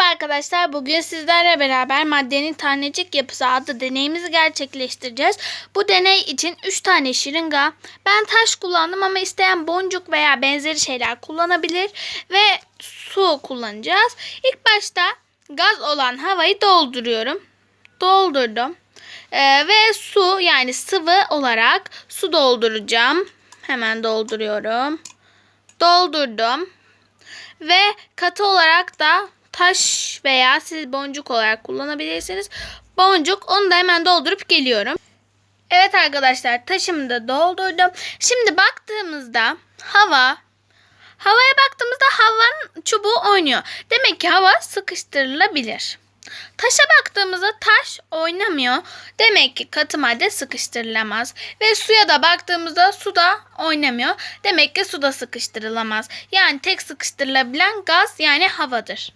Merhaba arkadaşlar. Bugün sizlerle beraber maddenin tanecik yapısı adlı deneyimizi gerçekleştireceğiz. Bu deney için 3 tane şırınga. Ben taş kullandım ama isteyen boncuk veya benzeri şeyler kullanabilir. Ve su kullanacağız. İlk başta gaz olan havayı dolduruyorum. Doldurdum. Ee, ve su yani sıvı olarak su dolduracağım. Hemen dolduruyorum. Doldurdum. Ve katı olarak da taş veya siz boncuk olarak kullanabilirsiniz. Boncuk onu da hemen doldurup geliyorum. Evet arkadaşlar taşımı da doldurdum. Şimdi baktığımızda hava havaya baktığımızda havanın çubuğu oynuyor. Demek ki hava sıkıştırılabilir. Taşa baktığımızda taş oynamıyor. Demek ki katı madde sıkıştırılamaz. Ve suya da baktığımızda su da oynamıyor. Demek ki su da sıkıştırılamaz. Yani tek sıkıştırılabilen gaz yani havadır.